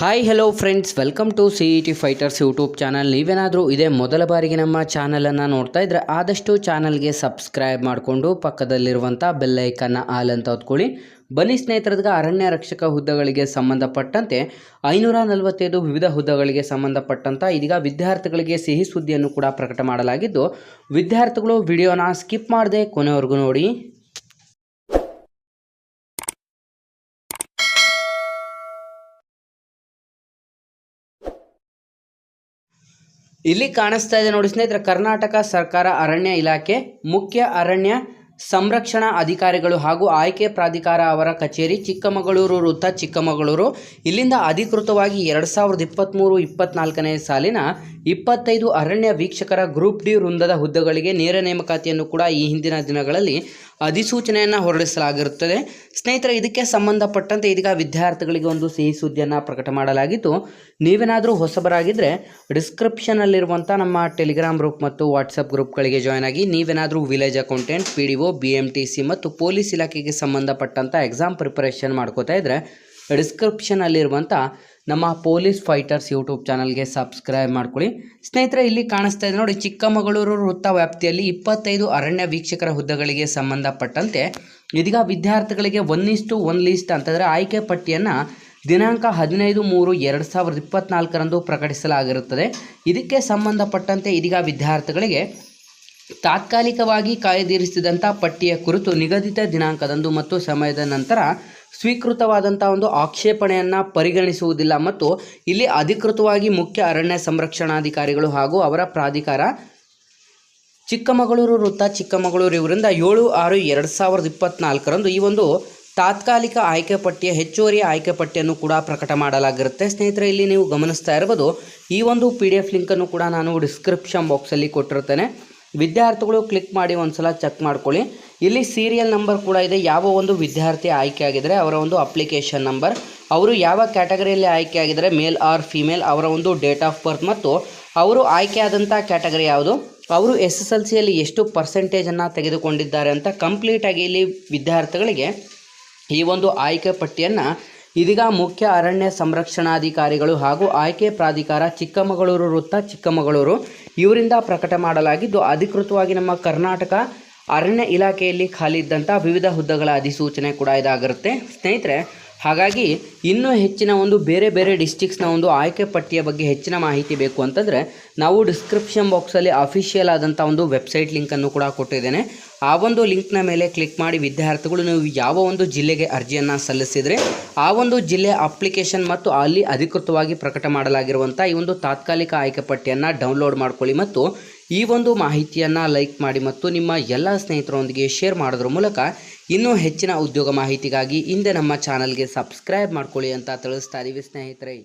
Hi hello friends welcome to C E T fighters YouTube channel ನೀವೇನಾದರೂ ಇದೇ ಮೊದಲ ಬಾರಿಗೆ ನಮ್ಮ ಚಾನಲನ್ನು ನೋಡ್ತಾ ಇದ್ದರೆ ಆದಷ್ಟು ಚಾನಲ್ಗೆ ಸಬ್ಸ್ಕ್ರೈಬ್ ಮಾಡಿಕೊಂಡು ಪಕ್ಕದಲ್ಲಿರುವಂಥ ಬೆಲ್ಲೈಕನ್ನ ಆಲ್ ಅಂತ ಹೊತ್ಕೊಳ್ಳಿ. ಬನ್ನಿ ಸ್ನೇಹಿತರದ್ಗ ಅರಣ್ಯ ರಕ್ಷಕ ಹುದ್ದೆಗಳಿಗೆ ಸಂಬಂಧಪಟ್ಟಂತೆ ಐನೂರ ನಲವತ್ತೈದು ವಿವಿಧ ಹುದ್ದೆಗಳಿಗೆ ಸಂಬಂಧಪಟ್ಟಂಥ ಇದೀಗ ವಿದ್ಯಾರ್ಥಿಗಳಿಗೆ ಸಿಹಿ ಸುದ್ದಿಯನ್ನು ಕೂಡ ಪ್ರಕಟ ಮಾಡಲಾಗಿದ್ದು, ವಿದ್ಯಾರ್ಥಿಗಳು ವಿಡಿಯೋನ ಸ್ಕಿಪ್ ಮಾಡದೆ ಕೊನೆವರೆಗೂ ನೋಡಿ. ಇಲ್ಲಿ ಕಾಣಿಸ್ತಾ ಇದೆ ನೋಡಿ ಸ್ನೇಹಿತರೆ, ಕರ್ನಾಟಕ ಸರ್ಕಾರ ಅರಣ್ಯ ಇಲಾಖೆ, ಮುಖ್ಯ ಅರಣ್ಯ ಸಂರಕ್ಷಣಾ ಅಧಿಕಾರಿಗಳು ಹಾಗೂ ಆಯ್ಕೆ ಪ್ರಾಧಿಕಾರ ಅವರ ಕಚೇರಿ, ಚಿಕ್ಕಮಗಳೂರು ವೃತ್ತ ಚಿಕ್ಕಮಗಳೂರು. ಇಲ್ಲಿಂದ ಅಧಿಕೃತವಾಗಿ ಎರಡು ಸಾವಿರದ ಇಪ್ಪತ್ತ್ಮೂರು ಇಪ್ಪತ್ನಾಲ್ಕನೇ ಸಾಲಿನ ಇಪ್ಪತ್ತೈದು ಅರಣ್ಯ ವೀಕ್ಷಕರ ಗ್ರೂಪ್ ಡಿ ವೃಂದದ ಹುದ್ದೆಗಳಿಗೆ ನೇರ ನೇಮಕಾತಿಯನ್ನು ಕೂಡ ಈ ಹಿಂದಿನ ದಿನಗಳಲ್ಲಿ ಅಧಿಸೂಚನೆಯನ್ನು ಹೊರಡಿಸಲಾಗಿರುತ್ತದೆ. ಸ್ನೇಹಿತರೆ, ಇದಕ್ಕೆ ಸಂಬಂಧಪಟ್ಟಂತೆ ಇದೀಗ ವಿದ್ಯಾರ್ಥಿಗಳಿಗೆ ಒಂದು ಸಿಹಿ ಸುದ್ದಿಯನ್ನು ಪ್ರಕಟ ಮಾಡಲಾಗಿತ್ತು. ನೀವೇನಾದರೂ ಹೊಸಬರಾಗಿದ್ದರೆ ಡಿಸ್ಕ್ರಿಪ್ಷನಲ್ಲಿರುವಂಥ ನಮ್ಮ ಟೆಲಿಗ್ರಾಮ್ ಗ್ರೂಪ್ ಮತ್ತು ವಾಟ್ಸಪ್ ಗ್ರೂಪ್ಗಳಿಗೆ ಜಾಯ್ನ್ ಆಗಿ, ನೀವೇನಾದರೂ village accountant, P D O, B M T C ಮತ್ತು ಪೊಲೀಸ್ ಇಲಾಖೆಗೆ ಸಂಬಂಧಪಟ್ಟಂಥ ಎಕ್ಸಾಮ್ ಪ್ರಿಪರೇಷನ್ ಮಾಡ್ಕೋತಾ ಇದ್ದರೆ ಡಿಸ್ಕ್ರಿಪ್ಷನಲ್ಲಿರುವಂಥ ನಮ್ಮ ಪೊಲೀಸ್ ಫೈಟರ್ಸ್ ಯೂಟ್ಯೂಬ್ ಚಾನಲ್ಗೆ ಸಬ್ಸ್ಕ್ರೈಬ್ ಮಾಡ್ಕೊಳ್ಳಿ. ಸ್ನೇಹಿತರೆ, ಇಲ್ಲಿ ಕಾಣಿಸ್ತಾ ಇದೆ ನೋಡಿ, ಚಿಕ್ಕಮಗಳೂರು ವೃತ್ತ ವ್ಯಾಪ್ತಿಯಲ್ಲಿ ಇಪ್ಪತ್ತೈದು ಅರಣ್ಯ ವೀಕ್ಷಕರ ಹುದ್ದೆಗಳಿಗೆ ಸಂಬಂಧಪಟ್ಟಂತೆ ಇದೀಗ ವಿದ್ಯಾರ್ಥಿಗಳಿಗೆ ಒನ್ ಒನ್ ಲಿಸ್ಟ್ ಅಂತಂದರೆ ಆಯ್ಕೆ ಪಟ್ಟಿಯನ್ನು ದಿನಾಂಕ ಹದಿನೈದು ಮೂರು ಎರಡು ಸಾವಿರದ ಇಪ್ಪತ್ತ್ನಾಲ್ಕರಂದು ಪ್ರಕಟಿಸಲಾಗಿರುತ್ತದೆ. ಇದಕ್ಕೆ ಸಂಬಂಧಪಟ್ಟಂತೆ ಇದೀಗ ವಿದ್ಯಾರ್ಥಿಗಳಿಗೆ ತಾತ್ಕಾಲಿಕವಾಗಿ ಕಾಯ್ದಿರಿಸಿದಂಥ ಪಟ್ಟಿಯ ಕುರಿತು ನಿಗದಿತ ದಿನಾಂಕದಂದು ಮತ್ತು ಸಮಯದ ನಂತರ ಸ್ವೀಕೃತವಾದಂಥ ಒಂದು ಆಕ್ಷೇಪಣೆಯನ್ನು ಪರಿಗಣಿಸುವುದಿಲ್ಲ. ಮತ್ತು ಇಲ್ಲಿ ಅಧಿಕೃತವಾಗಿ ಮುಖ್ಯ ಅರಣ್ಯ ಸಂರಕ್ಷಣಾಧಿಕಾರಿಗಳು ಹಾಗೂ ಅವರ ಪ್ರಾಧಿಕಾರ ಚಿಕ್ಕಮಗಳೂರು ವೃತ್ತ ಚಿಕ್ಕಮಗಳೂರು ಇವರಿಂದ ಏಳು ಆರು ಎರಡು ಸಾವಿರದ ಇಪ್ಪತ್ನಾಲ್ಕರಂದು ಈ ಒಂದು ತಾತ್ಕಾಲಿಕ ಆಯ್ಕೆ ಪಟ್ಟಿಯ, ಹೆಚ್ಚುವರಿ ಆಯ್ಕೆ ಪಟ್ಟಿಯನ್ನು ಕೂಡ ಪ್ರಕಟ ಮಾಡಲಾಗಿರುತ್ತೆ. ಸ್ನೇಹಿತರೆ, ಇಲ್ಲಿ ನೀವು ಗಮನಿಸ್ತಾ ಇರ್ಬೋದು, ಈ ಒಂದು ಪಿ ಡಿ ಎಫ್ ಲಿಂಕನ್ನು ಕೂಡ ನಾನು ಡಿಸ್ಕ್ರಿಪ್ಷನ್ ಬಾಕ್ಸಲ್ಲಿ ಕೊಟ್ಟಿರ್ತೇನೆ ವಿದ್ಯಾರ್ಥಿಗಳು ಕ್ಲಿಕ್ ಮಾಡಿ ಒಂದು ಸಲ ಚೆಕ್ ಮಾಡ್ಕೊಳ್ಳಿ. ಇಲ್ಲಿ ಸೀರಿಯಲ್ ನಂಬರ್ ಕೂಡ ಇದೆ. ಯಾವ ಒಂದು ವಿದ್ಯಾರ್ಥಿ ಆಯ್ಕೆ ಆಗಿದರೆ ಅವರ ಒಂದು ಅಪ್ಲಿಕೇಶನ್ ನಂಬರ್ ಅವರು ಯಾವ ಕ್ಯಾಟಗರಿಯಲ್ಲಿ ಆಯ್ಕೆ ಆಗಿದ್ದಾರೆ ಮೇಲ್ ಆರ್ ಫಿಮೇಲ್ ಅವರ ಒಂದು ಡೇಟ್ ಆಫ್ ಬರ್ತ್ ಮತ್ತು ಅವರು ಆಯ್ಕೆ ಆದಂಥ ಕ್ಯಾಟಗರಿ ಯಾವುದು? ಅವರು ಎಸ್ ಎಸ್ ಎಲ್ ಸಿಯಲ್ಲಿ ಎಷ್ಟು ಪರ್ಸೆಂಟೇಜನ್ನು ತೆಗೆದುಕೊಂಡಿದ್ದಾರೆ ಅಂತ ಕಂಪ್ಲೀಟಾಗಿ ಇಲ್ಲಿ ವಿದ್ಯಾರ್ಥಿಗಳಿಗೆ ಈ ಒಂದು ಆಯ್ಕೆ ಪಟ್ಟಿಯನ್ನು ಇದೀಗ ಮುಖ್ಯ ಅರಣ್ಯ ಸಂರಕ್ಷಣಾಧಿಕಾರಿಗಳು ಹಾಗೂ ಆಯ್ಕೆ ಪ್ರಾಧಿಕಾರ ಚಿಕ್ಕಮಗಳೂರು ವೃತ್ತ ಚಿಕ್ಕಮಗಳೂರು ಇವರಿಂದ ಪ್ರಕಟ ಮಾಡಲಾಗಿದ್ದು, ಅಧಿಕೃತವಾಗಿ ನಮ್ಮ ಕರ್ನಾಟಕ ಅರಣ್ಯ ಇಲಾಖೆಯಲ್ಲಿ ಖಾಲಿ ಇದ್ದಂಥ ವಿವಿಧ ಹುದ್ದೆಗಳ ಅಧಿಸೂಚನೆ ಕೂಡ ಇದಾಗಿರುತ್ತೆ. ಸ್ನೇಹಿತರೆ, ಹಾಗಾಗಿ ಇನ್ನೂ ಹೆಚ್ಚಿನ ಒಂದು ಬೇರೆ ಬೇರೆ ಡಿಸ್ಟಿಕ್ಸ್ನ ಒಂದು ಆಯ್ಕೆ ಪಟ್ಟಿಯ ಬಗ್ಗೆ ಹೆಚ್ಚಿನ ಮಾಹಿತಿ ಬೇಕು ಅಂತಂದರೆ, ನಾವು ಡಿಸ್ಕ್ರಿಪ್ಷನ್ ಬಾಕ್ಸಲ್ಲಿ ಅಫಿಷಿಯಲ್ ಆದಂಥ ಒಂದು ವೆಬ್ಸೈಟ್ ಲಿಂಕನ್ನು ಕೂಡ ಕೊಟ್ಟಿದ್ದೇನೆ. ಆ ಒಂದು ಲಿಂಕ್ನ ಮೇಲೆ ಕ್ಲಿಕ್ ಮಾಡಿ ವಿದ್ಯಾರ್ಥಿಗಳು ನೀವು ಯಾವ ಒಂದು ಜಿಲ್ಲೆಗೆ ಅರ್ಜಿಯನ್ನು ಸಲ್ಲಿಸಿದರೆ, ಆ ಒಂದು ಜಿಲ್ಲೆ ಅಪ್ಲಿಕೇಶನ್ ಮತ್ತು ಅಲ್ಲಿ ಅಧಿಕೃತವಾಗಿ ಪ್ರಕಟ ಮಾಡಲಾಗಿರುವಂಥ ಈ ಒಂದು ತಾತ್ಕಾಲಿಕ ಆಯ್ಕೆ ಪಟ್ಟಿಯನ್ನು ಡೌನ್ಲೋಡ್ ಮಾಡ್ಕೊಳ್ಳಿ ಮತ್ತು ಈ ಒಂದು ಮಾಹಿತಿಯನ್ನು ಲೈಕ್ ಮಾಡಿ ಮತ್ತು ನಿಮ್ಮ ಎಲ್ಲ ಸ್ನೇಹಿತರೊಂದಿಗೆ ಶೇರ್ ಮಾಡೋದ್ರ ಮೂಲಕ ಇನ್ನೂ ಹೆಚ್ಚಿನ ಉದ್ಯೋಗ ಮಾಹಿತಿಗಾಗಿ ಹಿಂದೆ ನಮ್ಮ ಚಾನಲ್ಗೆ ಸಬ್ಸ್ಕ್ರೈಬ್ ಮಾಡ್ಕೊಳ್ಳಿ ಅಂತ ತಿಳಿಸ್ತಾ ಇದ್ದೀವಿ ಸ್ನೇಹಿತರೆ.